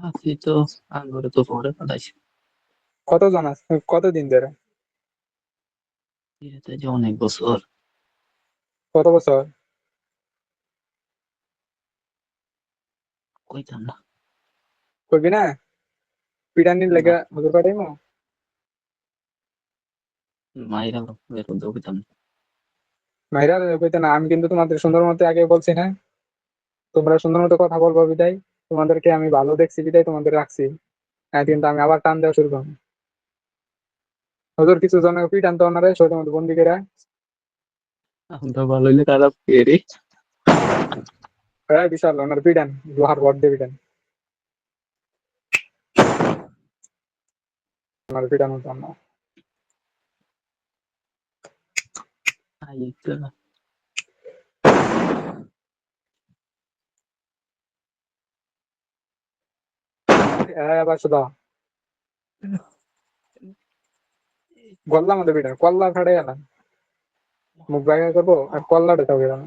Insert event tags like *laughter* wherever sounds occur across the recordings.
আছি তো আঙ্গুরে তো পরে ফেলাইছি কতজন আছে কতদিন ধরে? যে অনেক বছর। কত বছর? কইতাম না। করবি না? পিটানির লেগে হুজুর পাঠাইমো মাইরা বের কইতাম না। মাইরা কইতে না আমি কিন্তু তোমাদের সুন্দর মতো আগে বলছি না। তোমরা সুন্দর মতো কথা বলব বিদায়। তোমাদেরকে আমি ভালো দেখছি বিদায় তোমাদের রাখছি। হ্যাঁ কিন্তু আমি আবার টান দেওয়া শুরু করব। হুজুর কিছু জন পিটান তো ওনারে সৈন্য মতো বন্দি করে আমরা ভালো হইলে খারাপ এরে হ্যাঁ বিশাল ওনার পিটান লোহার বট দিয়ে পিটান ওনার পিটান হতো না। শুধু গল্লা মধ্যে পিটান কল্লা ফাড়ে গেলাম। মুখ বাইরে করব, আর কল্লাটা তো গেলাম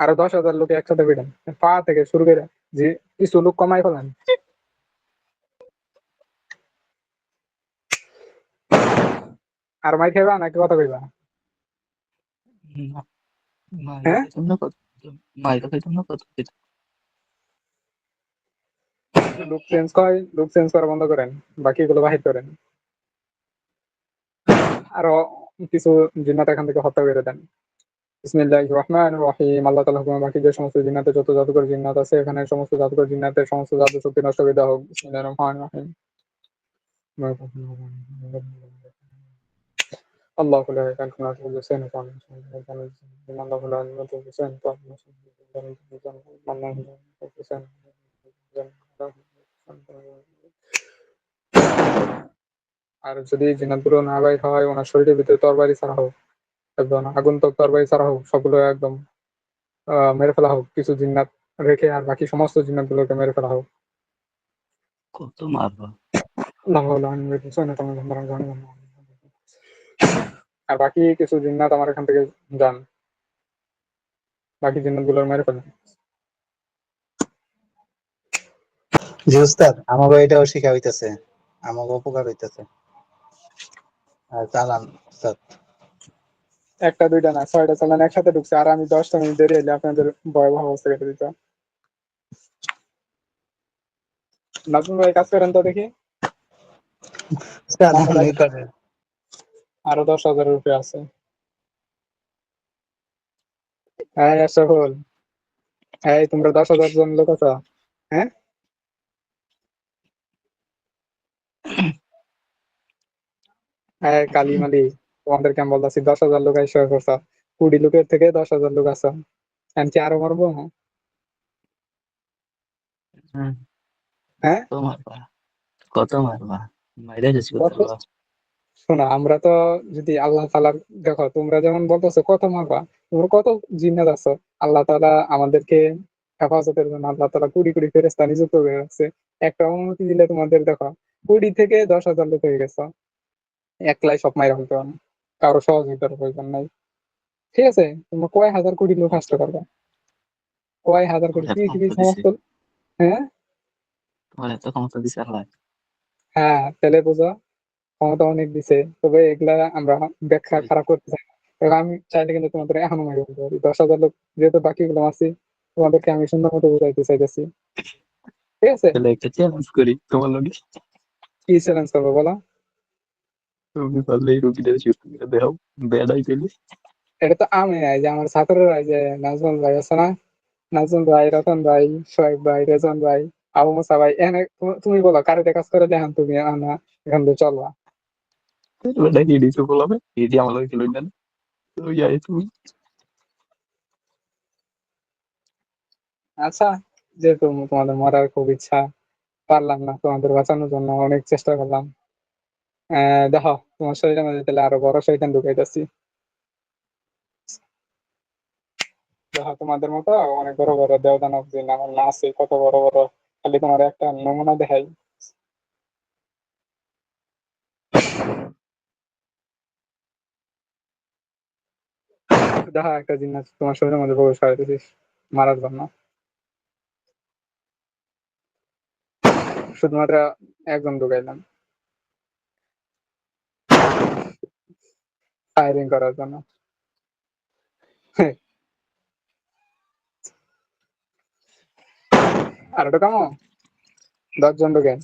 আরও দশ হাজার লোক একসাথে পিটান পা থেকে শুরু করে যে কিছু লোক কমাই ফেলেন আর মাই খাইবা নাকি কথা কইবা? চেঞ্জ লুক চেঞ্জ করা বন্ধ করেন বাহির করেন আরও কিছু জিন্নাত এখান থেকে হত্যা করে দেন বিসমিল্লাহ রহমান রহিম আল্লাহ বাকি যে সমস্ত জিন্নাতে যত জাদুকর জিন্নাত আছে এখানে সমস্ত জাদুকর জিন্নাতের সমস্ত জাদু শক্তি নষ্ট করে দেওয়া হোক রহমান রহিম الله لا اله الا هو الحسين الله لا اله الا هو الحسين আর যদি জিনাতগুলো না বাইর হয় ওনার শরীরের ভিতরে তরবারি ছাড়া হোক একদম আগন্তক তরবারি ছাড়া হোক সবগুলো একদম আহ, মেরে ফেলা হোক কিছু জিন্নাত রেখে আর বাকি সমস্ত জিন্নাত গুলোকে মেরে ফেলা হোক কত মারবা আল্লাহ লা ইলাহা ইল্লা হুয়া সুবহানাহু ওয়া তাআলা। আর বাকি কিছু জিন্নাত আমার এখান থেকে যান। বাকি জিন্নাতগুলো মেরে ফেলেন। জি উস্তাদ আমাকে এটাও শিখা হইতেছে। আমাকে উপকার হইতেছে। আর চালান উস্তাদ। একটা দুইটা না ছয়টা চালান একসাথে ঢুকছে। আর আমি দশটা মিনিট দেরি এলে আপনাদের ভয়াবহ অবস্থা কেটে দিত। নাজমুল ভাই কাজ করেন তো দেখি। আরও দশ হাজারের উপরে আছে। হ্যাঁ সফল হ্যাঁ তোমরা দশ হাজার জন লোক আছো? হ্যাঁ? হ্যাঁ কালী মালি তোমাদেরকে আমি বলতেছি? দশ হাজার লোক এসে করছ কুড়ি লোকের থেকে দশ হাজার লোক আছো। আমি কি আরও মারবো। হ্যাঁ? কত মারবা? কত কত? শোনো আমরা তো যদি আল্লাহ তালার দেখো তোমরা যেমন বলতেছো কত মারবা তোমরা কত জিন্নাত আছো। আল্লাহ তালা আমাদেরকে হেফাজতের জন্য আল্লাহ তালা কুড়ি কুড়ি ফেরেস্তা নিযুক্ত করে রাখছে। একটা অনুমতি দিলে তোমাদের দেখো কুড়ি থেকে দশ হাজার লোক হয়ে গেছে। একলাই সব মাইরা হইতে পারো কারও সহযোগিতার প্রয়োজন নাই। ঠিক আছে তোমরা কয় হাজার কোটি লোক আসতে পারবে? কয় হাজার কোটি? পৃথিবীর সমস্ত? হ্যাঁ? হ্যাঁ তাহলে বোঝো। ক্ষমতা অনেক দিছে তবে এগুলা আমরা ব্যাখ্যা খারাপ করতে চাই না। আমি চাইলে কিন্তু তোমাদের এখনও বলতে পারি। দশ হাজার লোক যেহেতু বাকিগুলো আছে তোমাদেরকে আমি সুন্দর মতো বুঝাইতে চাইতেছি। ঠিক আছে? তাহলে একটা চ্যালেঞ্জ করি তোমার লগে। কি চ্যালেঞ্জ করব বলো? তুমি পারলে এই রুগীটা সুস্থ করে বেড়াই পেলে। এটা তো আমি নাই যে আমার ছাত্ররা যে নাজমুল ভাই আছে না? নাজমুল ভাই রতন ভাই সোহেব ভাই রেজন ভাই আবু মুসা ভাই এখানে তুমি- বলো কারোতে কাজ করে দেখান তুমি আনা এখান থেকে চলবা বেড়া হিডি তো বলবে হিডি আমার লগে খেলুন না তো যাই তুমি আচ্ছা যেহেতু তোমাদের মরার খুব ইচ্ছা, পারলাম না তোমাদের বাঁচানোর জন্য, অনেক চেষ্টা করলাম। দেখো, তোমার শরীরের মধ্যে তাহলে আরও বড় শৈতান ঢুকাইতেছি দেখো, তোমাদের মতো অনেক বড় বড় দেবদানব যে আমার না আছে, কত বড় বড়, খালি তোমার একটা নমুনা দেখাই। দেখা একটা জিনিস তোমার শরীরের মধ্যে প্রবেশ করাইতেছিস মারার জন্য। শুধুমাত্র একজন ঢুকাইলাম। ফায়ারিং করার জন্য। আর ওটা কামো দশজন ঢুকেন।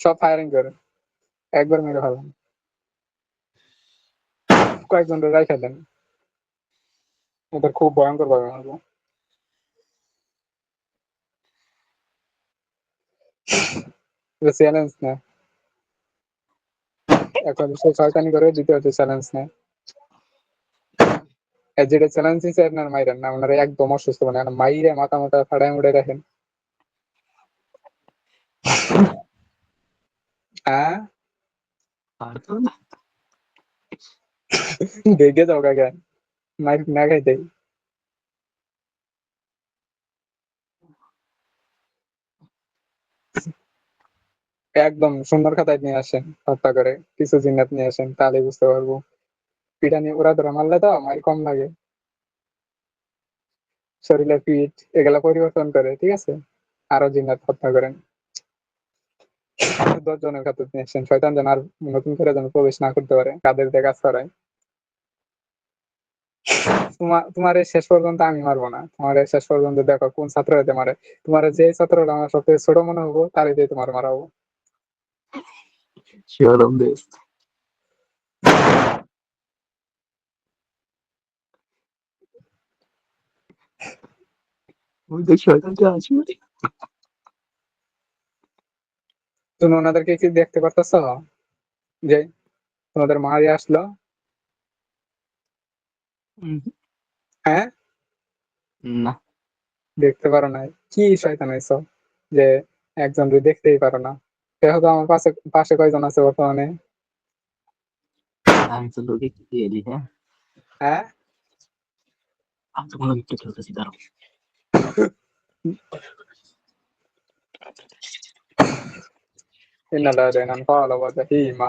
সব ফায়ারিং করে। একবার মেরে ফেলাম। কয়েকজন রাইখা দেন ওদের খুব ভয়ঙ্কর ভাবে মারবো চ্যালেঞ্জ না। এখন সে শয়তানি করে, দ্বিতীয় হচ্ছে চ্যালেঞ্জ আর যেটা চ্যালেঞ্জ নিচ্ছে আপনার মাইরেন না, ওনারা একদম অসুস্থ মানে মাইরে মাথা মাথা ফাড়ায় মুড়ে রাখেন। হ্যাঁ দেখে যাও কাকা মাইর না খাইতে একদম সুন্দর খাতায় নিয়ে আসেন, হত্যা করে, কিছু জিনাত নিয়ে আসেন তাহলে বুঝতে পারব। পিটানি ওরা ধরা মারলে তো মার কম লাগে। শরীরে পিঠ, এগুলা পরিবর্তন করে, ঠিক আছে? আরও জিনাত হত্যা করেন। দশ জনের খাতে আসেন শয়তান যেন আর নতুন করে যেন প্রবেশ না করতে পারে, কাদের দিয়ে কাজ করায়। তোমার শেষ পর্যন্ত আমি মারবো না, তোমার শেষ পর্যন্ত দেখো কোন ছাত্র হতে মারে। তোমার যে ছাত্রটা আমার সবথেকে ছোট মনে হব, তারই দিয়ে তোমার মারাবো ওই দেখ শয়তানটা আসবে তুমি ওনাদেরকে কি দেখতে পারতেছ? যে তোমাদের মারি আসলো? হ্যাঁ? না। দেখতে পারো না কি শয়তান হয়েছো যে একজন দুই দেখতেই পারো না। দেখো তো আমার পাশে পাশে কয়জন আছে বর্তমানে? আমি তো লোকে কি এলি হ্যাঁ? হ্যাঁ? আমি তো কোনো দাঁড়াও। *laughs* ইন্নাল্লাহ রেনান পাওয়ালো বাজা হি মা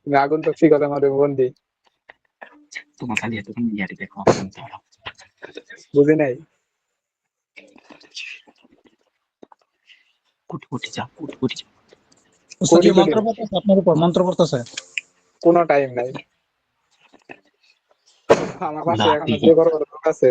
তুমি আগুন তো শিখতে মারে বন্দি তোমার খালি এত ইয়ারি দেখো দাঁড়াও বুঝি নাই কুটি কুটি যা কুটি কুটি যা কোটি। মন্ত্র পড়তেছে আপনার উপর মন্ত্র পড়তেছে কোনো টাইম নাই আমার পাশে এখন ঠিক যে বড় বড় লোক আছে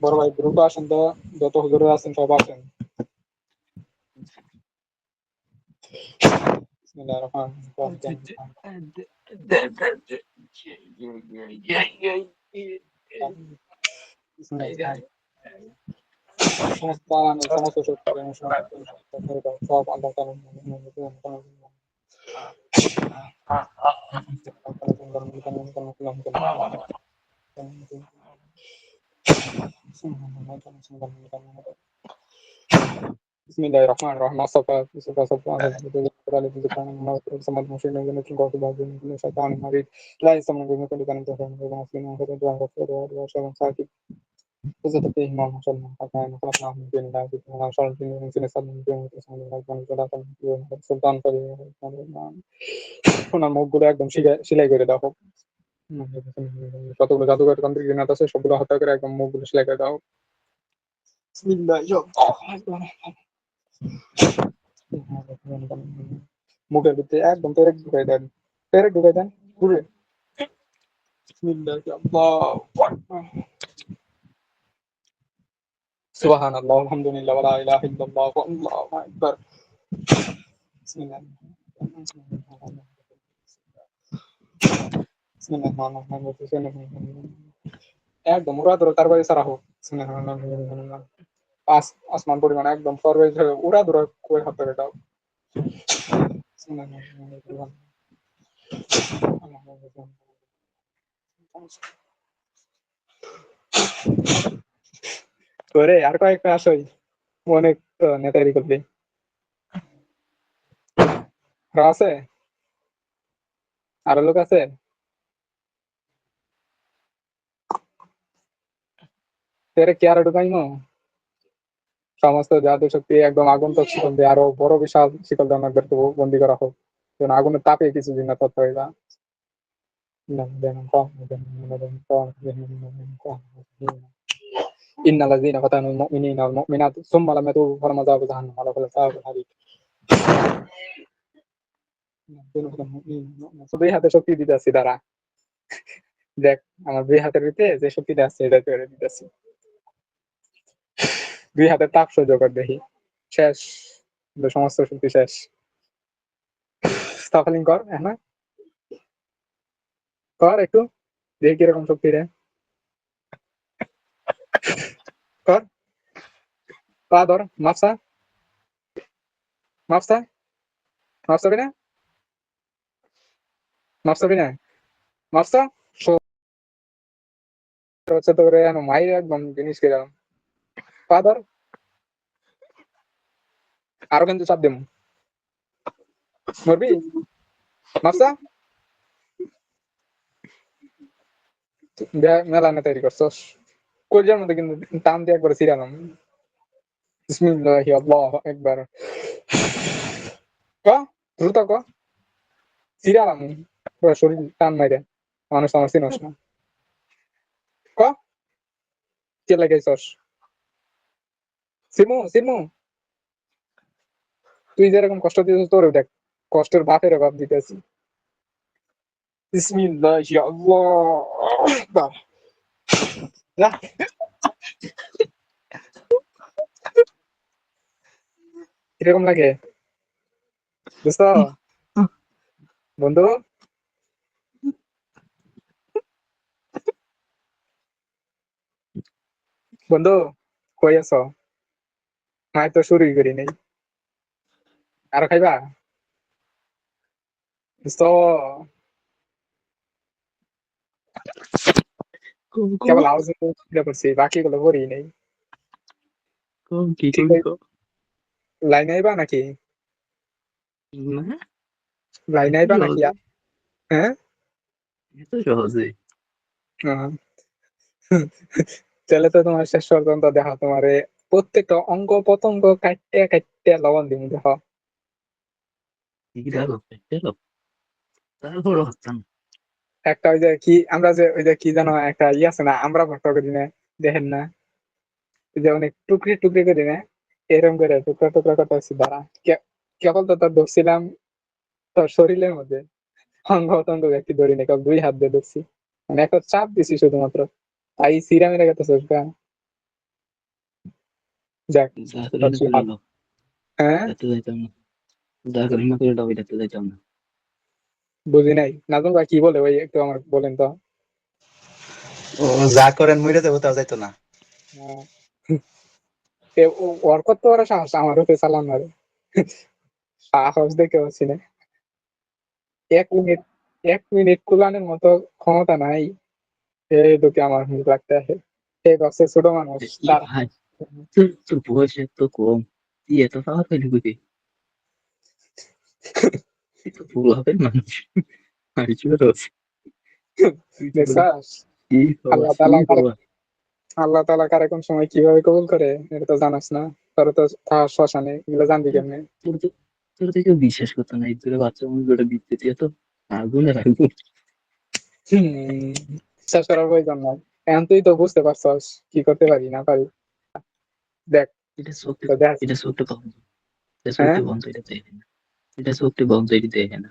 ভাই দ্রুত আসেন তো যত হুজুরে আছেন সব আসেন বিসমিল্লাহির রহমানির রহিম। বিসমিল্লাহির সমস্ত আরামে, সমস্ত শক্তি, সমস্ত সব আল্লাহ তাআলার নামে بسم الله الرحمن الرحيم الصفا صفا صفا على ذكر الله سمد مشين من كل قوت بعد من شيطان مريض لا يسمع بما كل كان تفهم بما مسلم هذا دعاء غفور وشر ساكت وزاد فيه ما شاء الله فكان خلقناه من دون الله وما شاء الله من سنة سنة من دون الله سبحانه وتعالى سلطان ওনার মুখগুলো একদম সিলাই- সিলাই করে দাও হোক যতগুলো জাদুঘর তান্ত্রিক জিনাত আছে? সবগুলো হত্যা করে একদম মুখগুলো সেলাই করে দাও। মুখের ভিতরে একদম পেরেক ঢুকাই দেন। পেরেক ঢুকাই দেন ঘুরে। সুবাহান আল্লাহ আলহামদুলিল্লাহ ওয়ালা ইলাহা ইল্লাল্লাহ আল্লাহু আকবার। বিসমিল্লাহ। একদম উড়া ধরো তার বাইরে সারা হোক আসমান পরিমাণ একদম হয়ে ধরো কই হাত ধরে করে আর কয়েকটা আসই অনেক নেতারি করবি আছে আরও লোক আছে তেরে কি আরো ঢুকাইমো সমস্ত জাদু শক্তি একদম আগন্তক শিকল দিয়ে আরো বড় বিশাল শিকল দিয়ে আমাদের বন্দি করা হোক যেন আগুনের তাপে কিছু দিন তথ্য হইবা إن الذين فتنوا المؤمنين والمؤمنات ثم لم يتوبوا فلهم عذاب جهنم ولهم عذاب الحريق দুই হাতে শক্তি দিতেছি দাঁড়া দেখ আমার দুই হাতের ভিতরে যে শক্তিটা আছে এটা করে দিতেছি দুই হাতে তাপ সহ্য কর দেখি। শেষ। সমস্ত শক্তি শেষ। স্টাফলিং কর হ্যাঁ কর একটু। দেখি কীরকম শক্তি রে। কর। পা ধর, মাপসা। মাপসা। মাপসাবি না মাপসাবি না মাপসা? হচ্ছে তো করে মাই একদম জিনিস কে গেলাম পা ধর। আরও কিন্তু চাপ দেব মরবি মাপসা মেলা না তৈরি করছস। কলজার মধ্যে কিন্তু টান দিয়ে একবার ছিড়ালাম বিসমিল্লাহি আল্লাহু আকবার। ক? দ্রুত ক। ছিড়ালাম শরীর টান মাইরে। মানুষ আমার চিনস না। ক? কে লাগাইছস? সিমু সিমু তুই যেরকম কষ্ট দিয়েছিস তোর দেখ, কষ্টের বাপের বাপ দিতেছি। বিসমিল্লাহি আল্লাহু। কীরকম লাগে? বুঝতো বন্ধু? বন্ধু, কই আছো? মাই তো শুরুই করি নাই। আর খাইবা? বুঝতো কেবল আওয়াজ করছি বাকি গুলো করি নাই? লাইন আইবা নাকি? লাইন আইবা নাকি? হ্যাঁ? এত সহজে আহ। *laughs* তাহলে তো তোমার শেষ পর্যন্ত দেখো তোমার। প্রত্যেকটা অঙ্গ পতঙ্গ কাটতে কাটতে লবণ দিন দেখো কি গেল গেল তারপর হচ্ছেন একটা ওই যে কি আমরা যে ওই যে কি জানো একটা ই আছে না আমরা ভর্তা করি না দেখেন না? যে অনেক টুকরি টুকরি করি না এরকম করে টুকরা টুকরা করতে হচ্ছে কেবল তো তোর ধরছিলাম তোর শরীরের মধ্যে। অঙ্গ পতঙ্গ একটি ধরি না কেবল দুই হাত দিয়ে ধরছি। মানে একটা চাপ দিছি শুধুমাত্র। তাই সিরা মেরে গেছে যাক যা করে না আচ্ছা, করে দাও হ্যাঁ যাতে যাইতাম না যা করে করে দাও যাতে যাইতাম না। বুঝি নাই। নাজম ভাই কি বলে? ওই একটু আমার বলেন তো। ও যা করেন মরে দেবো তাও যাইতো না। এ ওর কত বড় সাহস? আমার হতে চালান মারে। সাহস দেখে হচ্ছি না। এক মিনিট এক মিনিট কুলানের মতো ক্ষমতা নাই। এই দুঃখে আমার মুখ লাগতে আসে। এই বক্সে ছোট মানুষ তার বয়স এত কম। এত পাওয়ার পাইলি বুঝি তুই তো পুরো হবে মানুষ আমি চুর আল্লাহ তালা কার কোন সময় কীভাবে কবুল করে এটা তো জানাস না। তোর তো শ্মশানে এগুলো জানবি কেমনে? তোর তো কেউ বিশ্বাস করতো না বাচ্চা গোটা দিতে দিয়ে তো আগুনে রাখব হুম, বিশ্বাস করার প্রয়োজন নাই। এখন তুই তো বুঝতে পারছস কি করতে পারি না পারি। দেখ এটা সত্যি দেখ। এটা সত্যি বন্ধ এটা হ্যাঁ? সত্যি বন্ধ এটা না। এটা সত্যি বন্ধ এটা দেখে না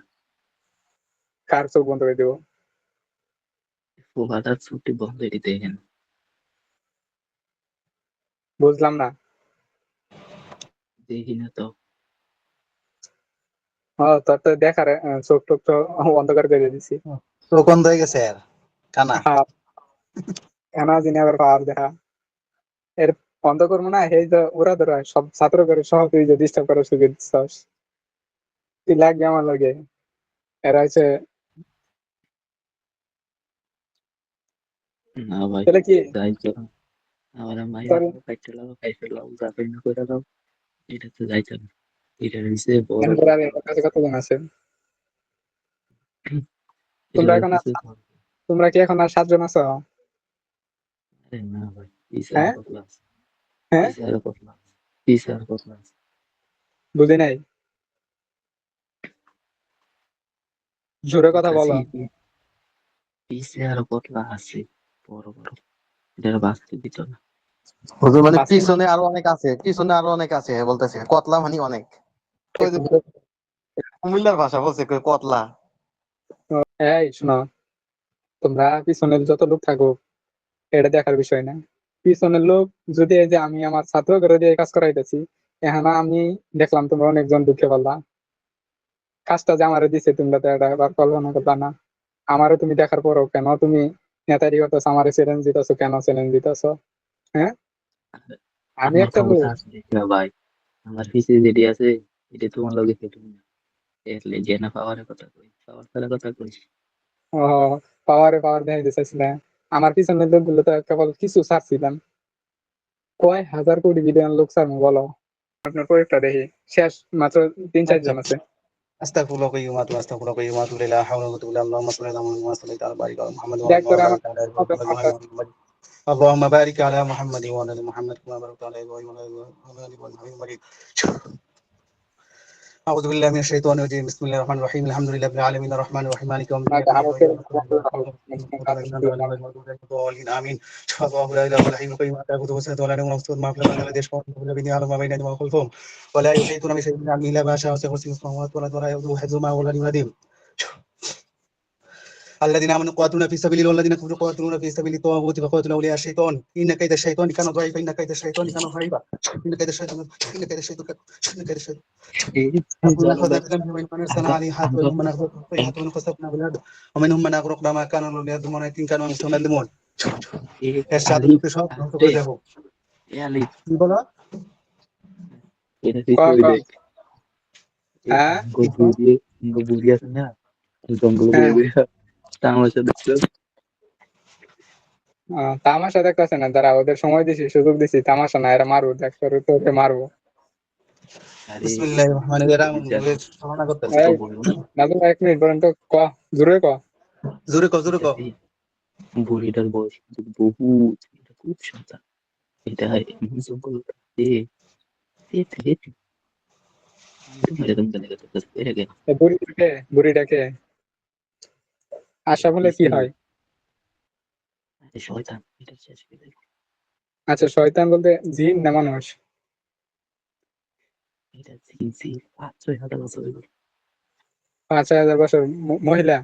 কার চোখ বন্ধ করে দেবো? ফোকাটা সত্যি বন্ধ এটা দেখে না বুঝলাম না। দেখি না তো। ও তোর তো দেখার চোখ টোক তো অন্ধকার করে দিছি। চোখ বন্ধ হয়ে গেছে আর কানা? হ্যাঁ কেন জানি আবার পাওয়ার দেখা। এর বন্ধ করব না এই তো ওরা ধরো সব ছাত্র করে সহ তুই যে ডিস্টার্ব করার সুযোগ দিচ্ছস। তুই লাগবে আমার লাগে এরা হচ্ছে না ভাই তাহলে কি যাই চলো আমার মাই. কাইতে লাও কাইতে লাও যাবে না করে দাও এটা তো যাই চলো এটা হইছে বড় কাছে কতজন আছে তোমরা এখন। তোমরা কি এখন আর সাতজন আছো আরে না ভাই হ্যাঁ? হ্যাঁ? বুঝি নাই জোরে কথা বলো। পিছে আর কতলা আছে বড় বড় এটা বাস্তব দিত না হুজুর মানে পিছনে আরও অনেক আছে পিছনে আরও অনেক আছে বলতেছে কতলা মানে অনেক। ওই যে কুমিল্লার ভাষা বলছে কতলা। এই শোনো তোমরা পিছনের যত লোক থাকো এটা দেখার বিষয় না। পিছনের লোক যদি এই যে আমি আমার ছাত্র করে দিয়ে কাজ করাইতেছি এখানে আমি দেখলাম তোমরা অনেকজন দুঃখে পারলা। কাজটা যে আমারে দিছে তোমরা তো এটা এবার কল্পনা করলা না আমারও তুমি দেখার পরও কেন? তুমি নেতারি করতেছো আমারে চ্যালেঞ্জ দিতেছো কেন চ্যালেঞ্জ দিতেছো? হ্যাঁ? আমি একটা না ভাই। আমার পিছে যেটি আছে এটা তোমার লগে খেটুম না। এটলে যে না পাওয়ারের কথা কই পাওয়ার ছাড়া কথা কই ও পাওয়ারে পাওয়ার দেখাইতে চাইছিলে আমার পিছনের লোকগুলো তো কেবল কিছু ছাড়ছিলাম। কয় হাজার কোটি বিলিয়ন লোক ছাড়বো বলো? আপনার প্রয়োগটা দেখি। শেষ মাত্র তিন চারজন আছে। أستغفرك يا ما استغفرك يا ما تولى لا حول ولا قوه الا بالله اللهم صل على محمد وعلى آل بارك على محمد وعلى محمد. اللهم بارك على محمد وعلى آل محمد كما باركت على إبراهيم وعلى آل إبراهيم أعوذ بالله من الشيطان الرجيم بسم الله الرحمن الرحيم الحمد لله رب العالمين الرحمن الرحيم مالك يوم الدين هذا عمل خير. آمين الله لا إله إلا هو القيوم لا تأخذه سنة ولا نوم له ما في الأرض ولا يشفع عنده الذين يعلم ما بين أيديهم وما خلفهم ولا يحيطون بشيء من علمه إلا ما شاء وسع كرسيه السماوات والأرض ولا يؤوده حفظهما وهو العلي العظيم الذين آمنوا قاتلون في سبيل الله والذين كفروا قاتلون في سبيل الطاغوت فقاتلوا أولياء الشيطان إن كيد الشيطان كان ضعيفا إن كيد الشيطان كان ضعيفا إن كيد الشيطان إن كيد الشيطان إن كيد الشيطان ربنا أخذ بذنبه ومن أرسلنا عليه حاجة ومنهم من أغرق الطيحة ومن خسفنا بالأرض ومنهم من أغرقنا ما كانوا يظلمون ولكن كانوا أنفسهم يظلمون এর সাথে লোকে সব ধ্বংস করে দেবো কি বলো এটা ঠিক কর, করে কর। দেখ হ্যাঁ? বুড়িয়ে বুড়িয়ে আছে না জঙ্গল বুড়িয়ে দেখছ তামাশা দেখতেছে না? তারা ওদের সময় দিছি সুযোগ দিছি। তামাশা না এরা মারবো দেখ তোর তোকে মারবো। এক মিনিট ক? জোরে ক? জোরে কো জোরে কো। বুড়িটার বয়স খুব সন্তান এটা জঙ্গল তো বুড়িটাকে। আশা বলে কি হয়? শয়তান। দেখ। আচ্ছা শয়তান বলতে জিন না মানুষ? পাঁচ ছয় হাজার বছর মহিলা?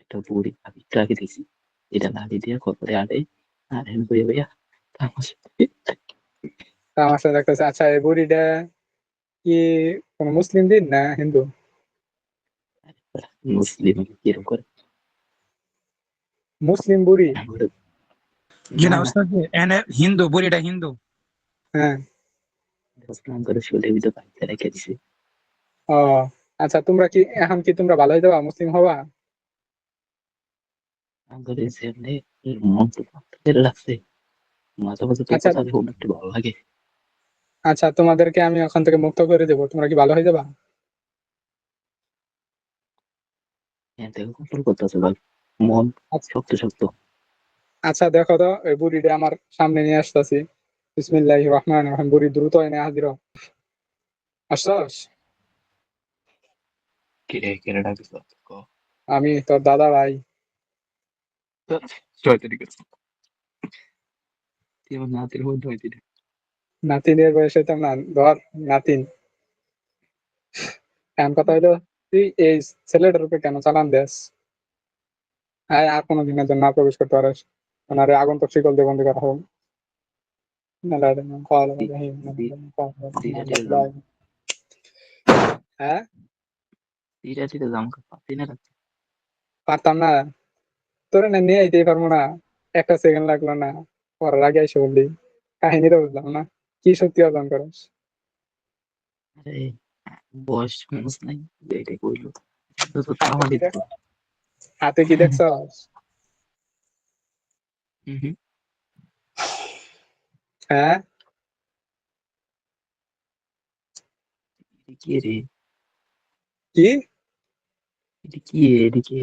একটা বুড়ি। দেখছি। এটা লাড়ি দিয়ে কপরে আড়ে আর হেন বইয়া বইয়া তামাশা তামাশা দেখতেছে। আচ্ছা এই বুড়িটা কি কোন মুসলিম দিন না হিন্দু? মুসলিম কীরকম? করে মুসলিম বুড়ি। ওস্তাদ এনে হিন্দু বুড়িটা হিন্দু। হ্যাঁ। মুসলিম করে শুলে ভিতরে বাড়িতে রেখে দিছে। ও আচ্ছা তোমরা কি এখন কি তোমরা ভালোই দেবা মুসলিম হবা? আমাদের সামনে এর তো পাত্রের লাগছে। মাঝে মাঝে তো আচ্ছা। খুব ভালো লাগে। আচ্ছা তোমাদেরকে আমি ওখান থেকে মুক্ত করে দেবো। তোমরা কি ভালো হয়ে যাবা হ্যাঁ দেখো কন্ট্রোল করতেছে ভাই মন আচ্ছা। শক্ত শক্ত আচ্ছা দেখো তো ওই বুড়িটা আমার সামনে নিয়ে আসতেছি। রহিম। বুড়ি দ্রুত এনে হাজির। আসছস? কিরে ডাকিস আমি তোর দাদা ভাই। শয়তানি করছে তুই আমার নাতির মধ্যে হইতে নাতিনের বয়স হইতাম না ধর নাতিন। এমন কথা হইল তুই এই ছেলেটার উপরে কেন চালান দেস হ্যাঁ আর কোনো দিনের জন্য প্রবেশ করতে পারিস ওনারে আগুন তো শিকল দিয়ে বন্দি করা হোক হ্যাঁ পারতাম না তোরে না নিয়ে আইতেই পারব না একটা সেকেন্ড লাগল না পরের আগে এসে বললি কাহিনীটা বুঝলাম না কি সত্যি অর্জন করস বয়স মানুষ নাই যে এটাই কইলো তো তো আমাদের তো হাতে কি দেখছস হুম হুম হ্যাঁ এটা কি রে কি এটা কি এদিকে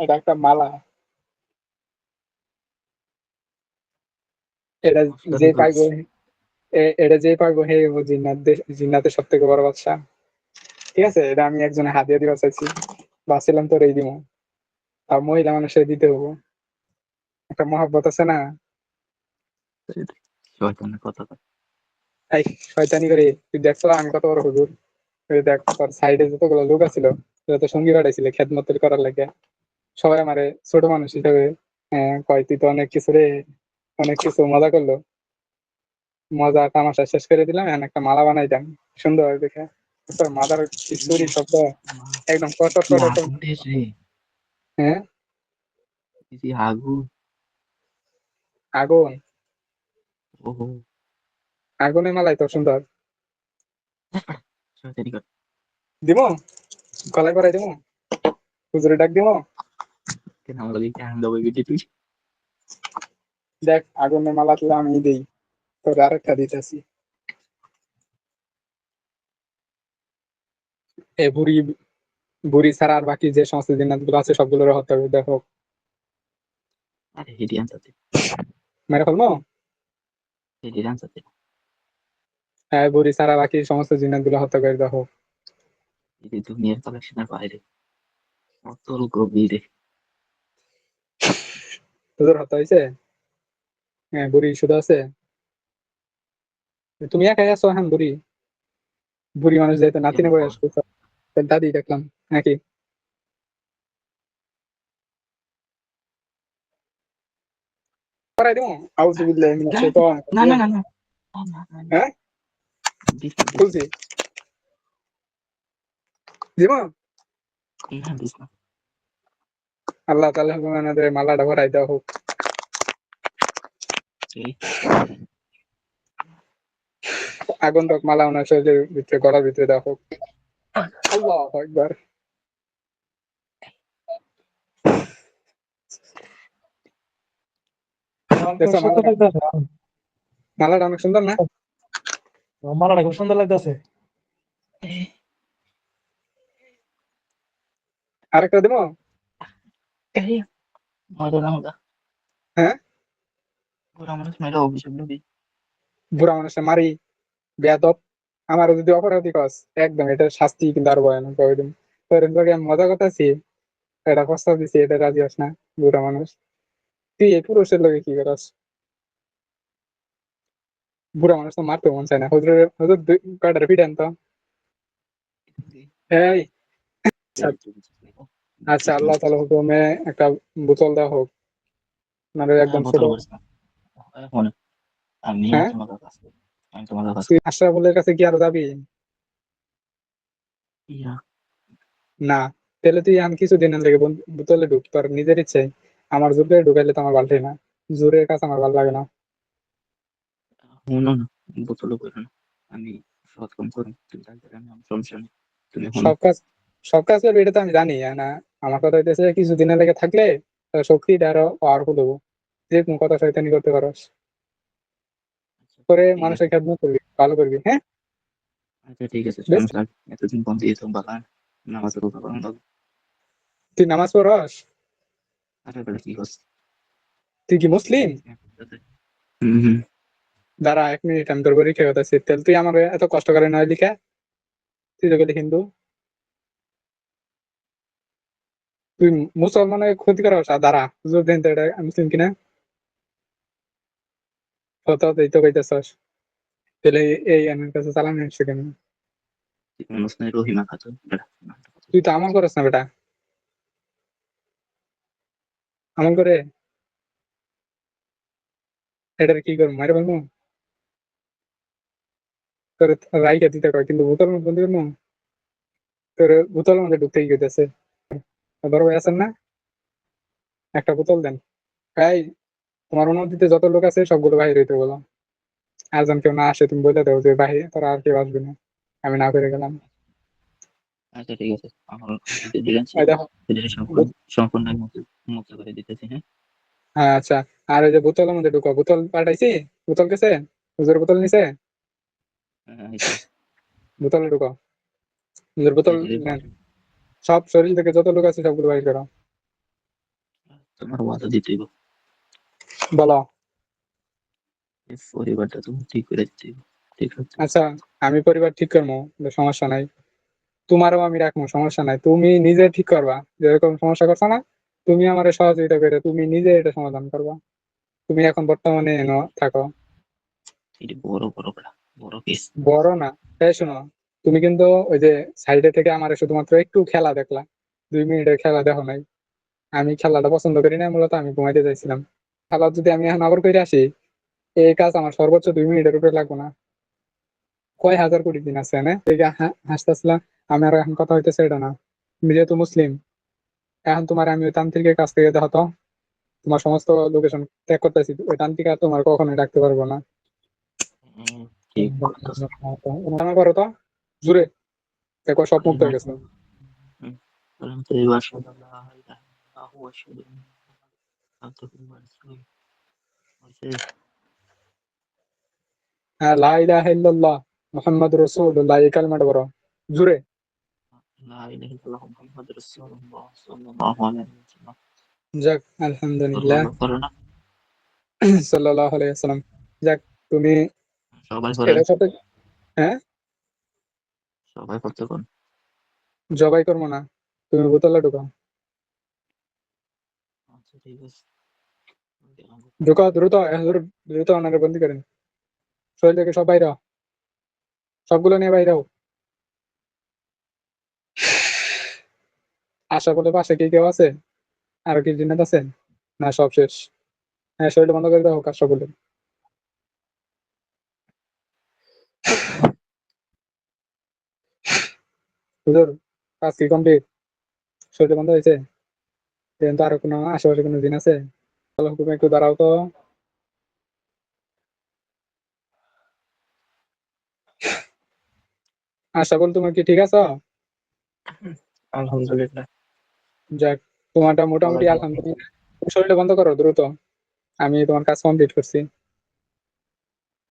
এটা একটা মালা এটা যে পাইবো এ- এটা যে পারব হে ও জিন্নাত জিন্নাতের সব থেকে বড় বাদশা ঠিক আছে? এটা আমি একজনে হাতিয়ে দিবা চাইছি। ভাবছিলাম তোর এই দিব আর মহিলা মানুষের দিতে হব। একটা মহাব্বত আছে না? এই শয়তানি করে তুই দেখছ আমি কত বড় হুজুর। দেখ তোর সাইডে যতগুলো লোক আছিল তোরা তো সঙ্গী পাঠাইছিল খেদমত করার লাগে। সবাই আমারে ছোট মানুষ হিসেবে কয় তুই তো অনেক কিছু রে অনেক কিছু মজা করল। মজা তামাশা শেষ করে দিলাম এখন একটা মালা বানাইতাম সুন্দর দেখে। তোর মাদার স্টোরি শব্দ একদম কটর কি কটর আগুন রে রে? হ্যাঁ? আগুন। আগুন আগুনে মালাই তো সুন্দর। দিব গলায় করাই দিব হুজুরে ডাক দিব দেখ আগুনের মালা তুলে আমি দিই। তোর আরেকটা দিতেছি এ বুড়ি বুড়ি ছাড়া আর বাকি যে সমস্ত জিনিসগুলো আছে সবগুলোর হত্যা করে দেখো। আরে হেডি আনসাতে মেরে ফেলব? হেডি আনসাতে হ্যাঁ বুড়ি ছাড়া বাকি সমস্ত জিনিসগুলো হত্যা করে দেখো। এই দুনিয়ার কালেকশনের বাইরে। অতল গভীরে। তোদের হত্যা হয়েছে? হ্যাঁ বুড়ি শুধু আছে? তুমি একাই আছো? হ্যাঁ বুড়ি। বুড়ি মানুষ যেহেতু নাতিনে বয়স দাদি দেখলাম নাকি করাই দিব আউযু বিল্লাহি মিনাশ শাইতানির না না রাজিম। না না। হ্যাঁ? দিস না, দিস খুলছি দিব। আল্লাহ তাআলা আমাদের মালাটা ভরাই দেওয়া হোক। আগন্তুক মালা ওনার শরীরের ভিতরে গলার ভিতরে দেওয়া হোক আল্লাহ একবার মালাটা অনেক সুন্দর না? মালাটা খুব সুন্দর লাগতেছে। আরেকটা দিব এই, মারো না আমাকে। হ্যাঁ? ওরা মানুষ মেরে। অভিশাপ দিবি। বুড়া মানুষের মারি বেয়াদব। আমার যদি অপরাধী কস একদম এটা শাস্তি কিন্তু আর ভয়ানক করে দিন তোর তোকে মজা করতেছি এটা প্রস্তাব দিছি এটা রাজি হস না বুড়া মানুষ। তুই এই পুরুষের লোকে কি করস? বুড়া মানুষ তো মারতে মন চায় না। হুজুর হুজুর দুই কয়টার পিটেন তো? এই। আচ্ছা আল্লাহ তালা হুকুমে একটা বোতল দেওয়া হোক। মানে একদম হ্যাঁ, ছোট। এখন আমি তুই আশরাফুলের কাছে কি আরও যাবি? না তাহলে তুই আমি কিছু দিনের লেগে বোতলে ঢুক তোর নিজের ইচ্ছে। আমার জোরে ঢুকাইলে তো আমার ভালো না। জোরের কাছে আমার ভালো লাগে না। না বোতলও করো না। আমি সৎ কম করুন তুমি থাকতে আমি সমস্যা নেই। তুমি সব কাজ সব কাজ করবি এটা তো আমি জানি না আমার কথা হইতেছে কিছু দিনের লেগে থাকলে শক্তিটা আরও পাওয়ারফুল হব। যে কোন কথা শয়তানি করতে পারস করে মানুষের খেদমত করবি ভালো করবি হ্যাঁ? আচ্ছা ঠিক আছে। এতদিন বন্ধ দিয়ে বলেন তুই নামাজ পড়স? আরে কি তুই কি মুসলিম? দাঁড়া এক মিনিট আমি তোর পরীক্ষা কথা তাহলে তুই আমার এত কষ্ট করে নয় লিখা? তুই তো গেলি হিন্দু? তুই মুসলমানের ক্ষতি করা দাঁড়া হুজুর দেন তো এটা মুসলিম কিনা? তো এই তো কইতেছস তাহলে এই আনের কাছে চালানো হচ্ছে কেন মানুষ নাই রহিমা খাতুন তুই তো আমল করস না বেটা আমল করে এটার কি করব মারে বলব তোর রাইকে দিতে কয় কিন্তু বোতল বন্ধ করব তোর বোতলের মধ্যে ঢুকতে গেছে বড় ভাই আছেন না একটা বোতল দেন এই তোমার অনুমতিতে যত লোক আছে সবগুলো বাইরে হইতে বলো। আর যেন কেউ না আসে তুমি বলে দাও যে বাইরে তারা আর কেউ আসবে না। আমি না করে গেলাম। আচ্ছা ঠিক আছে। আমার দিলেন এই দেখো। এটা সম্পূর্ণ সম্পূর্ণ মুক্ত মুক্ত করে দিতেছি হ্যাঁ? হ্যাঁ আচ্ছা। আর ওই যে বোতলের মধ্যে ঢুকো। বোতল পাঠাইছি বোতল গেছে? হুজুর বোতল নিছে? হ্যাঁ। বোতলে ঢুকো। হুজুর বোতল সব শরীর থেকে যত লোক আছে সবগুলো বাইর করো। তোমার ওয়াদা দিতে হইব বলো। পরিবারটা তুমি ঠিক করে দিতে ঠিক আছে। আচ্ছা আমি পরিবার ঠিক করব সমস্যা নাই। তোমারও আমি রাখব সমস্যা নাই। তুমি নিজে ঠিক করবা যেরকম সমস্যা করছ না তুমি আমার সহযোগিতা করে তুমি নিজে এটা সমাধান করবা। তুমি এখন বর্তমানে এনো থাকো। বড় বড় বড় কেস বড় না তাই শোনো তুমি কিন্তু ওই যে সাইডে থেকে আমার শুধুমাত্র একটু খেলা দেখলা। দুই মিনিটের খেলা দেখো নাই। আমি খেলাটা পছন্দ করি না মূলত আমি ঘুমাইতে চাইছিলাম খেলা যদি আমি এখন আবার করে আসি এই কাজ আমার সর্বোচ্চ দুই মিনিটের উপরে লাগবো না কয় হাজার কোটি দিন আছে না এই হাসতেছিলাম আমার এখন কথা হইতেছে এটা না তুমি যেহেতু মুসলিম এখন তোমার আমি ওই তান্ত্রিকের কাছ থেকে দেখাতো তোমার সমস্ত লোকেশন ত্যাগ করতেছি ওই তান্ত্রিক আর তোমার কখনোই রাখতে পারব না। মনে করো তো জুড়ে দেখো সব মুক্ত হয়ে গেছে লা ইলাহা ইল্লাল্লাহ মুহাম্মদ রাসূলুল্লাহ এই কালিমাটা বড় জুড়ে লা ইলাহা ইল্লাল্লাহু মুহাম্মাদুর রাসূলুল্লাহ সাল্লাল্লাহু আলাইহি ওয়াসাল্লাম। যাক আলহামদুলিল্লাহ সাল্লাল্লাহু আলাইহি ওয়াসাল্লাম যাক তুমি সবাই করে এটার সবাই করতে কোন জবাই করব না তুমি বোতলে ঢুকাও ঢুকাও দ্রুত দ্রুত বন্দি করেন শরীর থেকে সব বাইরে সবগুলো নিয়ে বাইরে। আশা বলে পাশে কি কেউ আছে আরও কি জিনিস আছে না সব শেষ হ্যাঁ শরীরটা বন্ধ করে দাও কাজটা বলে হুজুর কাজ কি কমপ্লিট শরীরটা বন্ধ হয়েছে কিন্তু আরও কোনো আশেপাশে কোনো দিন আছে? তাহলে তুমি একটু দাঁড়াও তো। আশা বল তোমার কি ঠিক আছো? আলহামদুলিল্লাহ। যাক তোমারটা মোটামুটি আলহামদুলিল্লাহ। শরীরটা বন্ধ করো দ্রুত। আমি তোমার কাজ কমপ্লিট করছি।